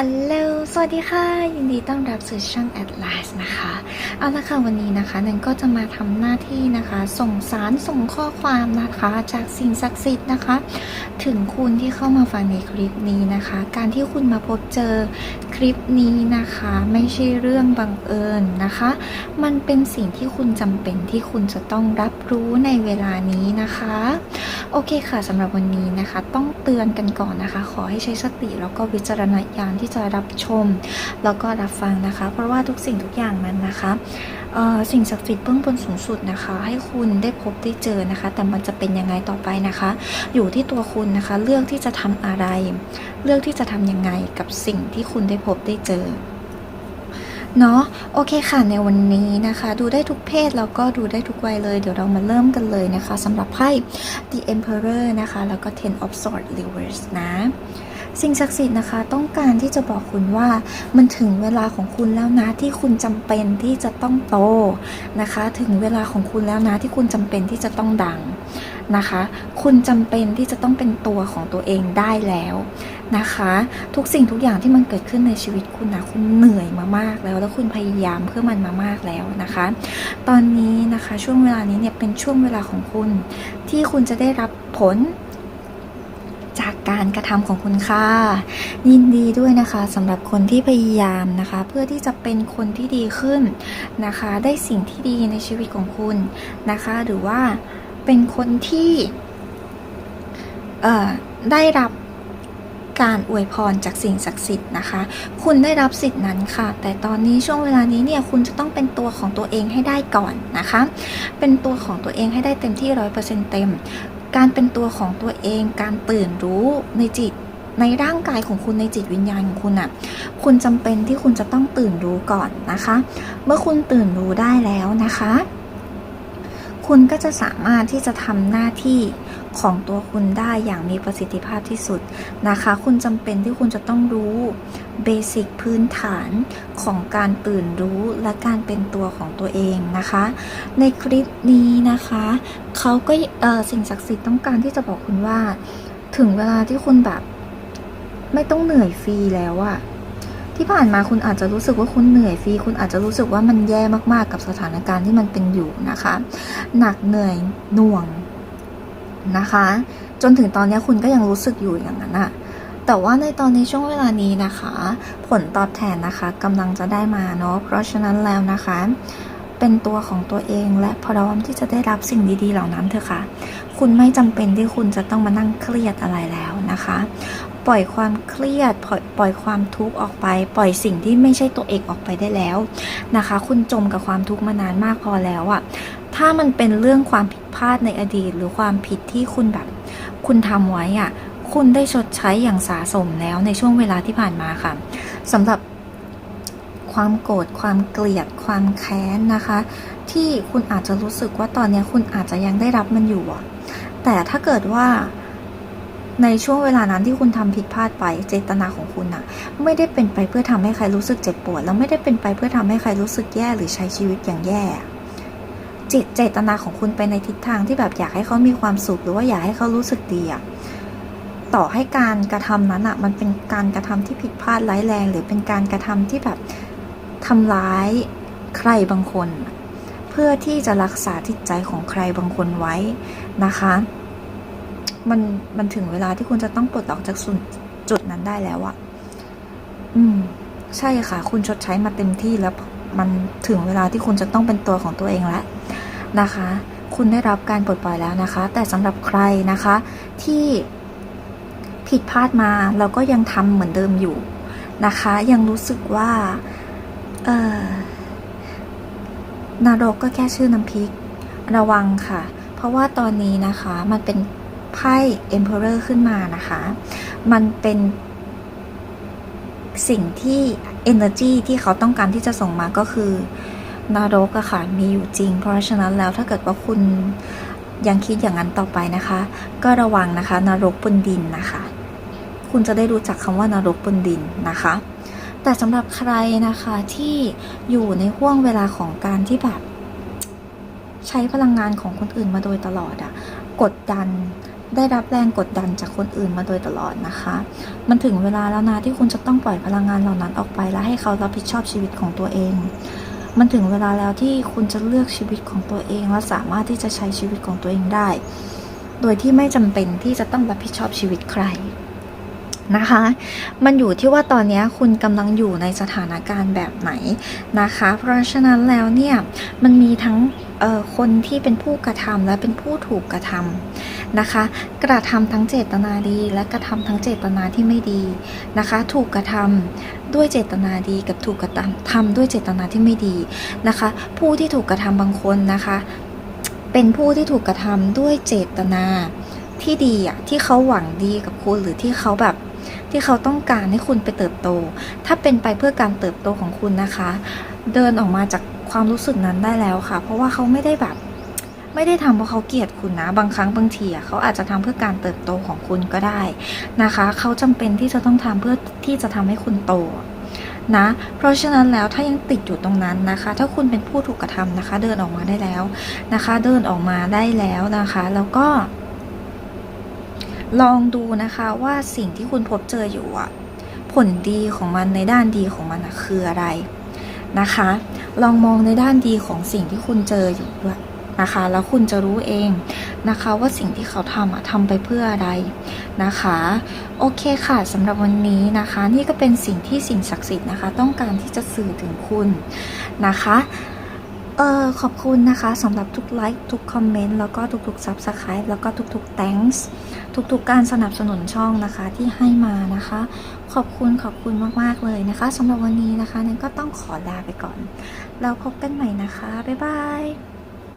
อัลโหลสวัสดีค่ะ ยินดีต้อนรับสู่ช่อง Atlas นะคะ เอาละค่ะวันนี้นะคะนันก็จะมาทำหน้าที่นะคะ ส่งสารส่งข้อความนะคะ จากสิ่งศักดิ์สิทธิ์นะคะ ถึงคุณที่เข้ามาฟังในคลิปนี้นะคะ การที่คุณมาพบเจอคลิปนี้นะคะ ไม่ใช่เรื่องบังเอิญนะคะ มันเป็นสิ่งที่คุณจำเป็นที่คุณจะต้องรับรู้ในเวลานี้นะคะ โอเคค่ะสำหรับวันนี้นะคะ ต้องเตือนกันก่อนนะคะ ขอให้ใช้สติแล้วก็วิจารณญาณที่จะรับชม แล้วก็รับฟังนะคะ เพราะว่าทุกสิ่งทุกอย่างนั้นนะคะสิ่งศักดิ์สิทธิ์เบื้องบนสูงสุดนะคะ ให้คุณได้พบได้เจอนะคะ แต่มันจะเป็นยังไงต่อไปนะคะ อยู่ที่ตัวคุณนะคะ เลือกที่จะทำอะไร เลือกที่จะทำยังไงกับสิ่งที่คุณได้พบได้เจอ เนาะโอเคค่ะในวันนี้นะคะ ดูได้ทุกเพศแล้วก็ดูได้ทุกวัยเลย เดี๋ยวเรามาเริ่มกันเลยนะคะสำหรับไพ่ The Emperor นะคะ แล้วก็ Ten of Swords Reverse นะ สิ่งศักดิ์สิทธิ์นะคะต้องการที่จะบอกคุณว่ามันถึงเวลาของคุณแล้วนะที่คุณจำเป็นที่จะต้องโตนะคะ ถึงเวลาของคุณแล้วนะที่คุณจำเป็นที่จะต้องดังนะคะ คุณจำเป็นที่จะต้องเป็นตัวของตัวเองได้แล้วนะคะ ทุกสิ่งทุกอย่างที่มันเกิดขึ้นในชีวิตคุณนะคุณเหนื่อยมามากแล้ว แล้วคุณพยายามเพื่อมันมามากแล้วนะคะ ตอนนี้นะคะช่วงเวลานี้เนี่ยเป็นช่วงเวลาของคุณที่คุณจะได้รับผล จากการกระทำของคุณค่ะ ยินดีด้วยนะคะสำหรับคนที่พยายามนะคะ เพื่อที่จะเป็นคนที่ดีขึ้นนะคะ ได้สิ่งที่ดีในชีวิตของคุณนะคะ หรือว่าเป็นคนที่เอ่อได้รับการอวยพรจากสิ่งศักดิ์สิทธิ์นะคะ คุณได้รับสิทธิ์นั้นค่ะ แต่ตอนนี้ช่วงเวลานี้เนี่ยคุณจะต้องเป็นตัวของตัวเองให้ได้ก่อนนะคะ เป็นตัวของตัวเองให้ได้เต็มที่ร้อยเปอร์เซ็นต์เต็ม การเป็นตัวของตัวเอง การตื่นรู้ในจิตในร่างกายของคุณในจิตวิญญาณของคุณอะ่ะ คุณจำเป็นที่คุณจะต้องตื่นรู้ก่อนนะคะ เมื่อคุณตื่นรู้ได้แล้วนะคะ คุณก็จะสามารถที่จะทำหน้าที่ของตัวคุณได้อย่างมีประสิทธิภาพที่สุดนะคะ คุณจำเป็นที่คุณจะต้องรู้เบสิกพื้นฐานของการตื่นรู้และการเป็นตัวของตัวเองนะคะ ในคลิปนี้นะคะเขาก็เออสิ่งศักดิ์สิทธิ์ต้องการที่จะบอกคุณว่า ถึงเวลาที่คุณแบบ ไม่ต้องเหนื่อยฟรีแล้วอะ ที่ผ่านมาคุณอาจจะรู้สึกว่าคุณเหนื่อยฟรีคุณอาจจะรู้สึกว่ามันแย่มากๆกับสถานการณ์ที่มันเป็นอยู่นะคะ หนักเหนื่อยหน่วงนะคะ จนถึงตอนนี้คุณก็ยังรู้สึกอยู่อย่างนั้นอะแต่ว่าในตอนนี้ช่วงเวลานี้นะคะ ผลตอบแทนนะคะกำลังจะได้มาเนาะเพราะฉะนั้นแล้วนะคะ เป็นตัวของตัวเองและพร้อมที่จะได้รับสิ่งดีๆ เหล่านั้นเถอะค่ะ คุณไม่จำเป็นที่คุณจะต้องมานั่งเครียดอะไรแล้วนะคะ ปล่อยความเครียดปล่อยปล่อยความทุกข์ออกไป ปล่อยสิ่งที่ไม่ใช่ตัวเองออกไปได้แล้วนะคะ คุณจมกับความทุกข์มานานมากพอแล้วอะถ้ามันเป็นเรื่องความผิดพลาดในอดีต หรือความผิดที่คุณแบบ คุณทำไว้อะคุณได้ชดใช้อย่างสาสมแล้วในช่วงเวลาที่ผ่านมาค่ะสำหรับความโกรธความเกลียดความแค้นนะคะ ที่คุณอาจจะรู้สึกว่าตอนนี้คุณอาจจะยังได้รับมันอยู่อะแต่ถ้าเกิดว่า ในช่วงเวลานั้นที่คุณทำผิดพลาดไปเจตนาของคุณอะไม่ได้เป็นไปเพื่อทำให้ใครรู้สึกเจ็บปวด แล้วไม่ได้เป็นไปเพื่อทำให้ใครรู้สึกแย่หรือใช้ชีวิตอย่างแย่จิตเจตนาของคุณไปในทิศทางที่แบบอยากให้เขามีความสุขหรือว่าอยากให้เขารู้สึกดีอะต่อให้การกระทำนั้นอะมันเป็นการกระทำที่ผิดพลาดร้ายแรง หรือเป็นการกระทำที่แบบทำร้ายใครบางคน เพื่อที่จะรักษาจิตใจของใครบางคนไว้นะคะ มันมันถึงเวลาที่คุณจะต้องปลดออกจากจุดนั้นได้แล้วอะอืม ใช่ค่ะ คุณชดใช้มาเต็มที่แล้วมันถึงเวลาที่คุณจะต้องเป็นตัวของตัวเองแล้วนะคะ คุณได้รับการปลดปล่อยแล้วนะคะ แต่สำหรับใครนะคะ ที่ผิดพลาดมาแล้วก็ยังทำเหมือนเดิมอยู่นะคะ ยังรู้สึกว่าเออนรกก็แค่ชื่อน้ำพริก ระวังค่ะ เพราะว่าตอนนี้นะคะมันเป็น ไพ่ Emperor ขึ้นมานะคะ มันเป็นสิ่งที่ energy ที่เขาต้องการที่จะส่งมาก็คือนรกอะค่ะมีอยู่จริง เพราะฉะนั้นแล้วถ้าเกิดว่าคุณยังคิดอย่างนั้นต่อไปนะคะ ก็ระวังนะคะนรกบนดินนะคะ คุณจะได้รู้จักคำว่านรกบนดินนะคะ แต่สำหรับใครนะคะที่อยู่ในห่วงเวลาของการที่แบบ ใช้พลังงานของคนอื่นมาโดยตลอดอะกดดัน ได้รับแรงกดดันจากคนอื่นมาโดยตลอดนะคะ มันถึงเวลาแล้วนะที่คุณจะต้องปล่อยพลังงานเหล่านั้นออกไปและให้เขารับผิดชอบชีวิตของตัวเอง มันถึงเวลาแล้วที่คุณจะเลือกชีวิตของตัวเองและสามารถที่จะใช้ชีวิตของตัวเองได้ โดยที่ไม่จำเป็นที่จะต้องรับผิดชอบชีวิตใครนะคะ มันอยู่ที่ว่าตอนนี้คุณกำลังอยู่ในสถานการณ์แบบไหนนะคะ เพราะฉะนั้นแล้วเนี่ย มันมีทั้งคนที่เป็นผู้กระทำและเป็นผู้ถูกกระทำ นะคะ กระทำทั้งเจตนาดี และกระทำทั้งเจตนาที่ไม่ดีนะคะ ถูกกระทำด้วยเจตนาดีกับถูกกระทำทำด้วยเจตนาที่ไม่ดีนะคะ ผู้ที่ถูกกระทำบางคนนะคะ เป็นผู้ที่ถูกกระทำด้วยเจตนาที่ดีอะที่เขาหวังดีกับคุณหรือที่เขาแบบที่เขาต้องการให้คุณไปเติบโต ถ้าเป็นไปเพื่อการเติบโตของคุณนะคะ เดินออกมาจากความรู้สึกนั้นได้แล้วค่ะ เพราะว่าเขาไม่ได้แบบ ไม่ได้ทำเพราะเขาเกลียดคุณนะ บางครั้งบางทีอะเขาอาจจะทำเพื่อการเติบโตของคุณก็ได้นะคะ เขาจำเป็นที่จะต้องทำเพื่อที่จะทำให้คุณโตนะ เพราะฉะนั้นแล้วถ้ายังติดอยู่ตรงนั้นนะคะ ถ้าคุณเป็นผู้ถูกกระทำนะคะ เดินออกมาได้แล้วนะคะ เดินออกมาได้แล้วนะคะ แล้วก็ ลองดูนะคะว่าสิ่งที่คุณพบเจออยู่อะผลดีของมันในด้านดีของมันคืออะไรนะคะ ลองมองในด้านดีของสิ่งที่คุณเจออยู่ด้วย นะคะ แล้วคุณจะรู้เองนะคะว่าสิ่งที่เขาทำอะทำไปเพื่ออะไรนะคะ โอเคค่ะสำหรับวันนี้นะคะ นี่ก็เป็นสิ่งที่สิ่งศักดิ์สิทธิ์นะคะ ต้องการที่จะสื่อถึงคุณนะคะเออขอบคุณนะคะสำหรับทุกไลค์ทุกคอมเมนต์แล้วก็ทุกๆ Subscribe แล้วก็ทุกๆ thanks ทุกๆ การสนับสนุนช่องนะคะที่ให้มานะคะ ขอบคุณขอบคุณมากๆเลยนะคะสำหรับวันนี้นะคะนันก็ต้องขอลาไปก่อนแล้วพบกันใหม่นะคะ บ๊ายบาย